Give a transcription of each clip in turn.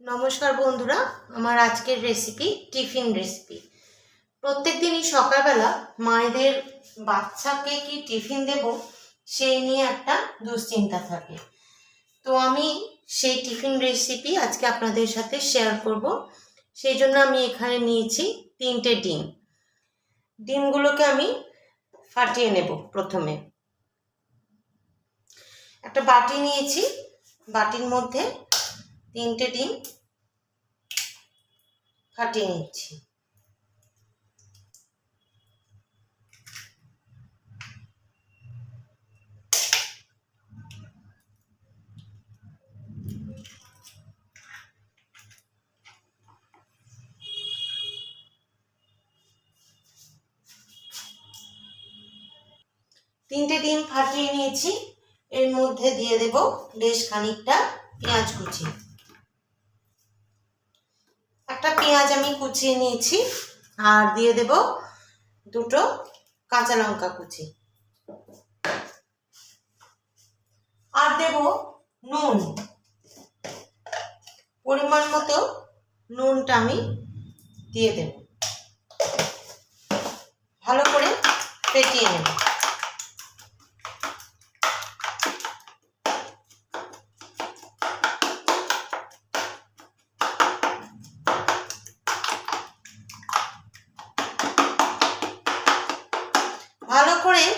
নমস্কার বন্ধুরা, আমার আজকের রেসিপি টিফিন রেসিপি প্রত্যেক দিনই সকালবেলা মায়েদের বাচ্চাকে কি টিফিন দেব, সেই নিয়ে একটা দুশ্চিন্তা থাকে। তো আমি সেই টিফিন রেসিপি আজকে আপনাদের সাথে শেয়ার করব। সেই জন্য আমি এখানে নিয়েছি তিনটে ডিম। ডিমগুলোকে আমি ফাটিয়ে নেব প্রথমে। একটা বাটি নিয়েছি, বাটির মধ্যে তিনটে ডিম ফাটিয়ে নিচ্ছি। তিনটে ডিম ফাটিয়ে নিয়েছি, এর মধ্যে দিয়ে দেব বেশ খানিকটা পেঁয়াজ কুচি। একটা পেঁয়াজ আমি কুচিয়ে নিয়েছি, আর দিয়ে দেব দুটো কাঁচা লঙ্কা কুচি। আর দেব নুন। পরিমাণ মতো নুনটা আমি দিয়ে দেব। ভালো করে ফেটিয়ে নেব।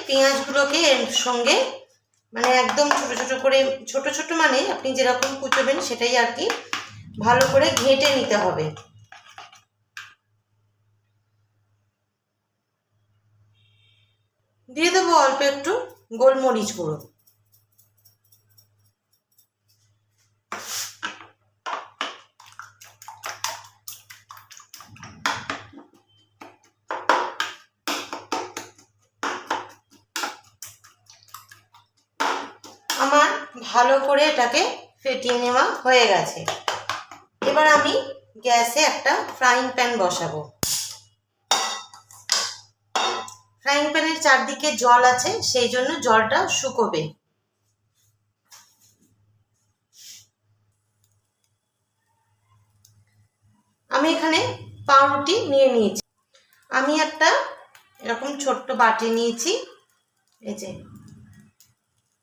পেঁয়াজগুলোকে এর সঙ্গে মানে একদম ছোট ছোট করে, ছোট ছোট মানে আপনি যেরকম কুচোবেন সেটাই আর কি ভালো করে ঘেঁটে নিতে হবে। দিয়ে দেবো অল্প একটু গোলমরিচ গুঁড়ো। ভালো করে এটাকে ফেটিয়ে নেওয়া হয়ে গেছে। এবার আমি গ্যাসে একটা ফ্রাইং প্যান বসাবো। ফ্রাইং প্যানের চারদিকে জল আছে, সেই জন্য জলটা শুকোবে। আমি এখানে পাউরুটি নিয়ে নিয়েছি। আমি একটা এরকম ছোট্ট বাটি নিয়েছি। এই যে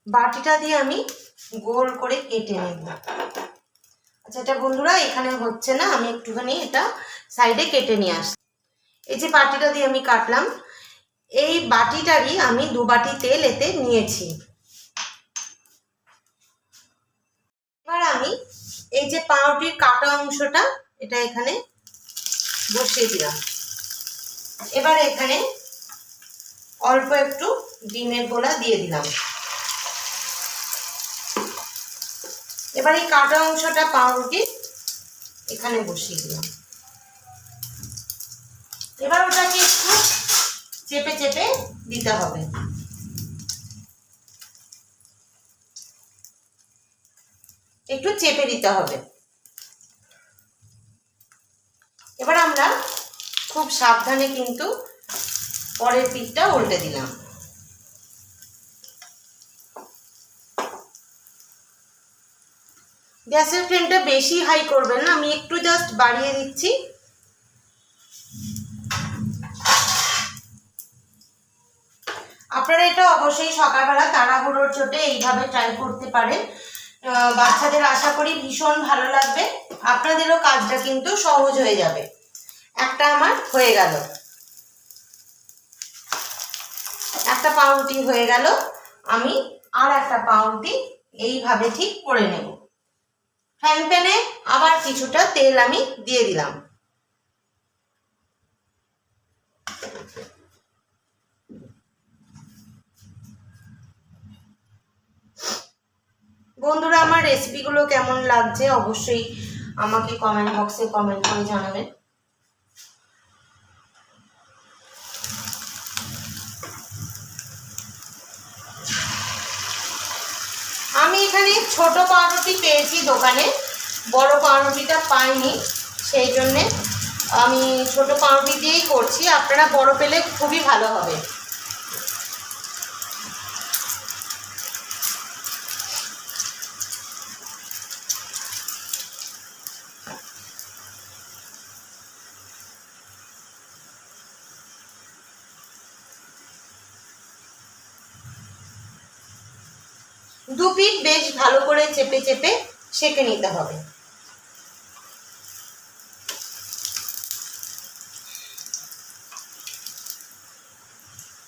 বাটিটা দিয়ে আমি গোল করে কেটে নেব। আচ্ছা এটা বন্ধুরা, এখানে হচ্ছে না, আমি একটুখানি এটা সাইডে কেটে নিয়ে আসছি। এই যে বাটিটা দিয়ে আমি কাটলাম, এই বাটিটারই আমি দু বাটি তেল এতে নিয়েছি। এবার আমি এই যে পাউরুটির কাটা অংশটা, এটা এখানে বসিয়ে দিলাম। এবার এখানে অল্প একটু ডিমের গোলা দিয়ে দিলাম। এবার এই কাটা অংশটা পাউরুটি এখানে বসিয়ে দিলাম। এবার ওটাকে একটু চেপে চেপে দিতে হবে। একটু চেপে দিতে হবে। এবার আমরা খুব সাবধানে কিন্তু পরের পিঠটা উল্টে দিলাম। গ্যাসের ফ্লেমটা বেশি হাই করবেন না, আমি একটু জাস্ট বাড়িয়ে দিচ্ছি। আপনারা এটা অবশ্যই সকালবেলা তাড়াহুড়োর চোটে এইভাবে ট্রাই করতে পারেন। বাচ্চাদের আশা করি ভীষণ ভালো লাগবে। আপনাদেরও কাজটা কিন্তু সহজ হয়ে যাবে। একটা আমার হয়ে গেল। একটা পাউরুটি হয়ে গেল। আমি আর একটা পাউরুটি এইভাবে ঠিক করে নেব। ফ্রাইং প্যানে আবার কিছুটা তেল আমি দিয়ে দিলাম। বন্ধুরা, আমার রেসিপিগুলো কেমন লাগছে অবশ্যই আমাকে কমেন্ট বক্সে কমেন্ট করে জানাবেন। আমি এখানে ছোট পাউরুটি পেয়েছি দোকানে, বড় পাউরুটিটা পাইনি, সেই জন্যে আমি ছোট পাউরুটি দিয়েই করছি। আপনারা বড় পেলে খুবই ভালো হবে। দু পিঠ বেশ ভালো করে চেপে চেপে সেঁকে নিতে হবে।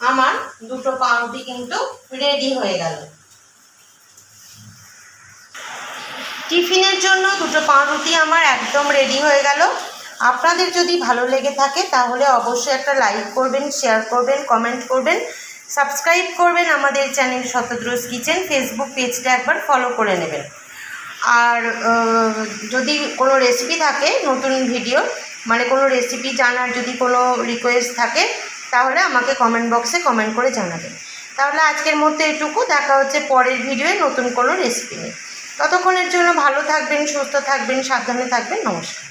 আমার দুটো পাউরুটি কিন্তু রেডি হয়ে গেল। টিফিনের জন্য দুটো পাউরুটি আমার একদম রেডি হয়ে গেল। আপনাদের যদি ভালো লেগে থাকে তাহলে অবশ্যই একটা লাইক করবেন শেয়ার করবেন কমেন্ট করবেন। সাবস্ক্রাইব করবেন আমাদের চ্যানেল শতদ্রোজ কিচেন ফেসবুক পেজটা একবার ফলো করে নেবেন। আর যদি কোনো রেসিপি থাকে, নতুন ভিডিও মানে কোনো রেসিপি জানার যদি কোনো রিকোয়েস্ট থাকে, তাহলে আমাকে কমেন্ট বক্সে কমেন্ট করে জানাবেন। তাহলে আজকের মধ্যে এটুকু, দেখা হচ্ছে পরের ভিডিওয়ে নতুন কোনো রেসিপি নিয়ে। ততক্ষণের জন্য ভালো থাকবেন, সুস্থ থাকবেন, সাবধানে থাকবেন, নমস্কার।